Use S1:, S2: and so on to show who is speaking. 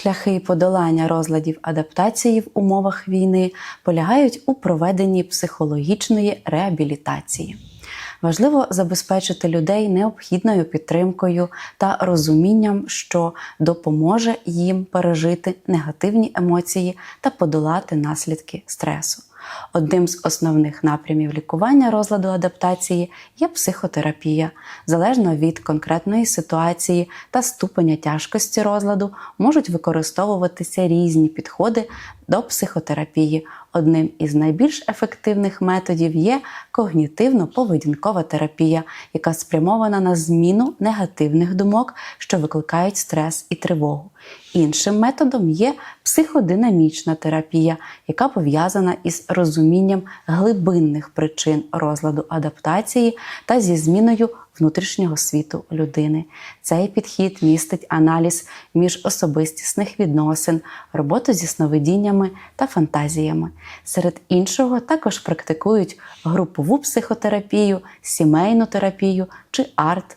S1: Шляхи подолання розладів адаптації в умовах війни полягають у проведенні психологічної реабілітації. Важливо забезпечити людей необхідною підтримкою та розумінням, що допоможе їм пережити негативні емоції та подолати наслідки стресу. Одним з основних напрямів лікування розладу адаптації є психотерапія. Залежно від конкретної ситуації та ступеня тяжкості розладу можуть використовуватися різні підходи до психотерапії. Одним із найбільш ефективних методів є когнітивно-поведінкова терапія, яка спрямована на зміну негативних думок, що викликають стрес і тривогу. Іншим методом є психодинамічна терапія, яка пов'язана із розумінням глибинних причин розладу адаптації та зі зміною внутрішнього світу людини. Цей підхід містить аналіз міжособистісних відносин, роботу зі сновидіннями та фантазіями. Серед іншого також практикують групову психотерапію, сімейну терапію чи арт-терапію.